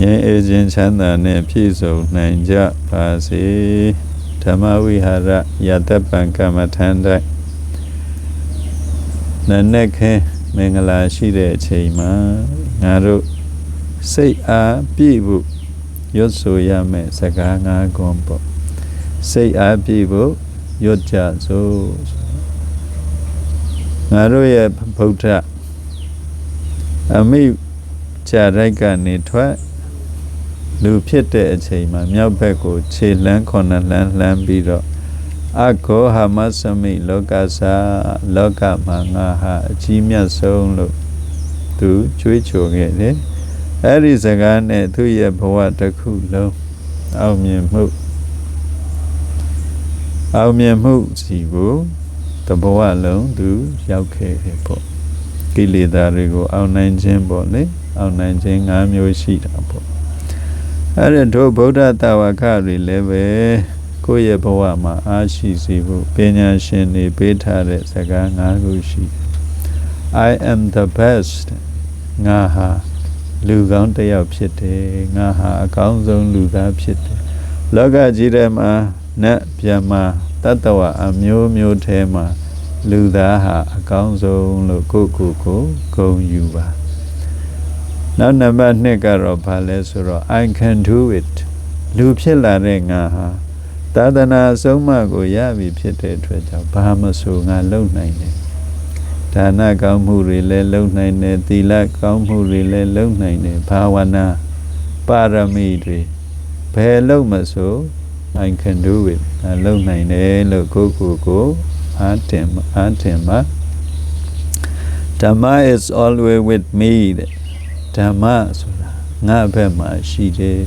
ငြိမ်းအေးခြင်းချမ်းသာနှင့်ပြည့်စုံနိုင်ကြပါစေဓမ္မဝိဟာရယတပံကမ္မထန်တိုင်းနနက်ခင်းမင်္ဂလာရှိတဲ့အချိန်မှာငါတို့စိတ်အားပြည့်ဖို့ရွတ်ဆိုရမယ်စကားငါးခွန်းပေါ့စိတ်အားပြည့်ဖို့ရွတ်ကြစို့ငါတို့ရဲ့ဗုဒ္ဓအမိခြာရိုက်ကနေထွက် လူဖြစ်တဲ့အချိန်မှာမြောက်ဘက်ကိုခြေလန်းခုနှစ်လန်းလှမ်းပြီးတော့အခောဟာမသမိလောကစာလောကမှာငါဟာအကြီးမြတ်ဆုံးလို့သူကြွေးကြော်ခဲ့တယ်အဲ့ဒီစကားနဲ့သူ့ရဲ့ဘဝတစ်ခုလုံးအောင်မြင်မှုအောင်မြင်မှုစီကိုတဘဝလုံးသူရောက်ခဲ့တယ်ပေါ့ကိလေသာတွေကိုအောင်နိုင်ခြင်းပေါ့လေအောင်နိုင်ခြင်း၅မျိုးရှိတာပေါ့ အဲ့ဒါတို့ဗုဒ္ဓတာဝကတွေလည်းပဲကိုယ့်ရဲ့ဘဝမှာအားရှိစေဖို့ပညာရှင်တွေပေးထားတဲ့စကား၅ခုရှိတယ် I am the best ငါဟာလူကောင်းတစ်ယောက်ဖြစ်တယ်ငါဟာအကောင်းဆုံးလူသားဖြစ်တယ်လောကကြီးထဲမှာနတ်ဗျမတတ္တဝအမျိုးမျိုးထဲမှာလူသားဟာအကောင်းဆုံးလို့ကိုယ့်ကိုယ်ကိုဂုဏ်ယူပါ နောက်နံပါတ်2ကတော့ဘာလဲဆိုတော့ I can do it လူဖြစ်လာတဲ့ငါဟာသာသနာအဆုံးအမကိုရပြီဖြစ်တဲ့အတွက်ကြောင့်ဘာမဆိုငါလုပ်နိုင်တယ်ဒါနကောင်းမှုတွေလည်းလုပ်နိုင်တယ်သီလကောင်းမှုတွေလည်းလုပ်နိုင်တယ်ဘာဝနာပါရမီတွေဘယ်လုပ်မဆို I can do it ငါလုပ်နိုင်တယ်လို့ကိုယ့်ကိုယ်ကိုအားတင်အားတင်ပါဓမ္မ is always with me တဲ့ ဓမ္မဆိုတာငါဘက်မှာရှိတယ်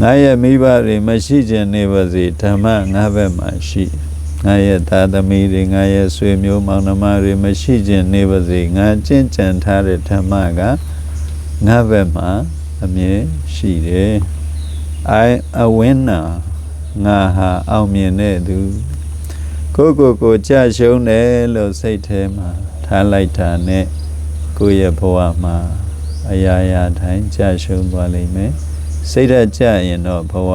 ငါရဲ့မိဘတွေမရှိခြင်းနေပါစေဓမ္မငါဘက်မှာရှိငါရဲ့သားသမီးတွေငါရဲ့ဆွေမျိုးမောင်နှမတွေမရှိခြင်းနေပါစေငါကျင့်ကြံထားတဲ့ဓမ္မကငါဘက်မှာအမြဲရှိတယ် I a winner ငါဟာအောင်မြင်တဲ့သူကိုကိုကိုကြရှုံးတယ်လို့စိတ်ထဲမှာထားလိုက်တာနဲ့ကိုယ့်ရဲ့ဘဝမှာ အရာရာတိုင်းကြရှုံးသွားလိမ့်မယ်စိတ်ဓာတ်ကြရင်တော့ဘဝ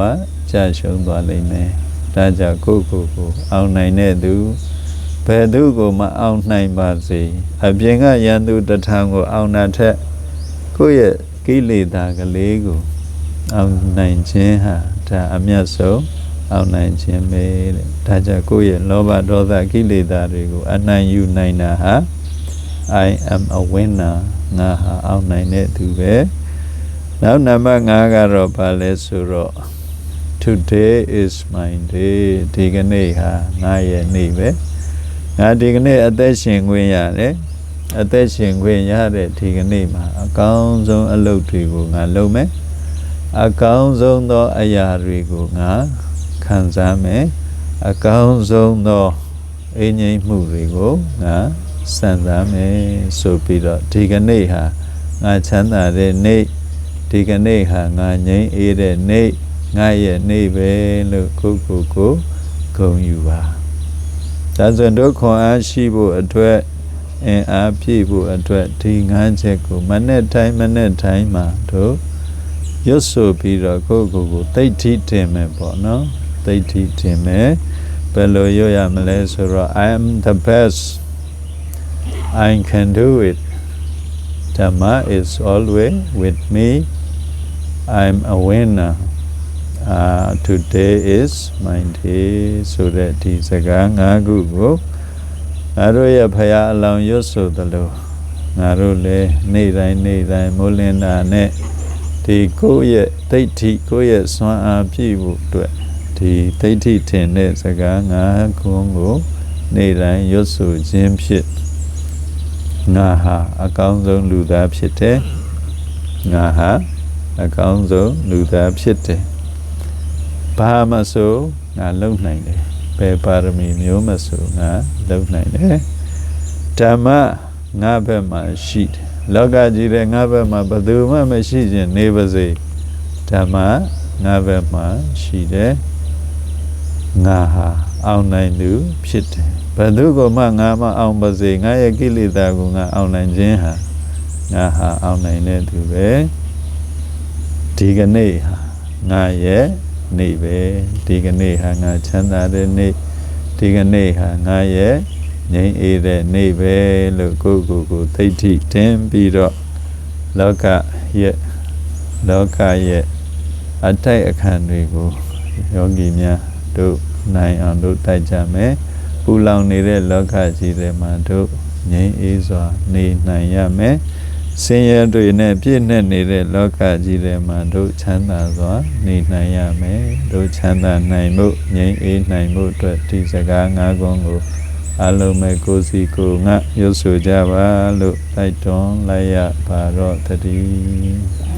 ကြရှုံးသွားလိမ့်မယ်ဒါကြောင့်ကိုကိုကိုအောင်နိုင်တဲ့သူဘယ်သူကိုမအောင်နိုင်ပါစေအပြင်ကရန်သူတထံကိုအောင်တာထက်ကိုယ့်ရဲ့ကိလေသာကလေးကိုအောင်နိုင်ခြင်းဟာဒါအမြတ်ဆုံးအောင်နိုင်ခြင်းပဲတဲ့ဒါကြောင့်ကိုယ့်ရဲ့လောဘဒေါသကိလေသာတွေကိုအနိုင်ယူနိုင်တာဟာ I am a winner ငါဟာအောင်နိုင်တဲ့သူပဲနောက်နံပါတ်5ကတော့ဘာလဲဆိုတော့ today is my day ဒီကနေ့ဟာငါရဲ့နေ့ပဲငါဒီကနေ့အသက်ရှင်ခွင့်ရတယ်အသက်ရှင်ခွင့်ရတဲ့ဒီကနေ့မှာအကောင်းဆုံးအလုပ်တွေကိုငါလုပ်မယ်အကောင်းဆုံးသောအရာတွေကိုငါခံစားမယ်အကောင်းဆုံးသောအငြိမ်မှုတွေကိုငါ စံစားမယ်ဆိုပြီးတော့ဒီကနေ့ဟာငါချမ်းသာတဲ့နေ့ဒီကနေ့ဟာငါငြိမ်းအေးတဲ့နေ့ငါရဲ့နေ့ပဲလို့ကိုကိုကိုဂုဏ်ယူပါဒါဆိုတို့ခွန်အားရှိဖို့အတွက်အင်အားပြည့်ဖို့အတွက်ဒီငန်းချက်ကိုမနဲ့တိုင်းမနဲ့တိုင်းမှာတို့ရွတ်ဆိုပြီးတော့ကိုကိုကိုတိတ်ထိတင်မယ်ပေါ့နော်တိတ်ထိတင်မယ်ဘယ်လိုရွတ်ရမလဲဆိုတော့ I am the best I can do it Dhamma is always with me I'm a winner uh, today is my day ဆိုတဲ့ဒီစကား၅ခုကိုငါတို့ရဲ့ဖရာအလောင်းရွတ်ဆိုသလိုငါတို့လည်းနေ့တိုင်းနေ့တိုင်းမိုးလင်းတာနဲ့ဒီကိုယ့်ရဲ့ဒိဋ္ဌိကိုယ့်ရဲ့စွမ်းအားပြည့်ဖို့အတွက်ဒီဒိဋ္ဌိထင်တဲ့စကား၅ခုကိုနေ့တိုင်းရွတ်ဆိုခြင်းဖြစ် ငါဟာအကောင်းဆုံးလူသားဖြစ်တယ်ငါဟာအကောင်းဆုံးလူသားဖြစ်တယ်ဘာမဆိုငါလုံနိုင်တယ်ဘယ်ပါရမီမျိုးမဆိုငါလုံနိုင်တယ်ဓမ္မငါဘက်မှာရှိတယ်လောကကြီးတဲ့ငါဘက်မှာဘယ်သူမှမရှိခြင်းနေပါစေဓမ္မငါဘက်မှာရှိတယ်ငါဟာ အောင်နိုင်သူဖြစ်တယ်ဘယ်သူကမှငါမအောင်ပါစေငါရဲ့ကိလေသာကိုငါအောင်နိုင်ခြင်းဟာငါဟာအောင်နိုင်တဲ့သူပဲဒီကနေ့ဟာငါရဲ့နေ့ပဲဒီကနေ့ဟာငါချမ်းသာတဲ့နေ့ဒီကနေ့ဟာငါရဲ့ငြိမ်းအေးတဲ့နေ့ပဲလို့ကိုယ့်ကိုယ်ကိုသိဋ္ဌိတင်ပြီးတော့လောကရဲ့လောကရဲ့အတိုက်အခံတွေကိုယောဂီများ တို့နိုင်အောင်တို့တိုက်ကြမယ်ပူလောင်နေတဲ့လောကကြီးထဲမှာတို့ငြိမ်းအေးစွာနေနိုင်ရမယ်ဆင်းရဲတွေနဲ့ပြည့်နှက်နေတဲ့လောကကြီးထဲမှာတို့ချမ်းသာစွာနေနိုင်ရမယ်တို့ချမ်းသာနိုင်မှုငြိမ်းအေးနိုင်မှုအတွက်ဒီစကားငါးခုကိုအလုံးမဲ့ကိုယ်စီကိုယ်ငါရွတ်ဆိုကြပါလို့တိုက်တွန်းလိုက်ရပါတော့တည်း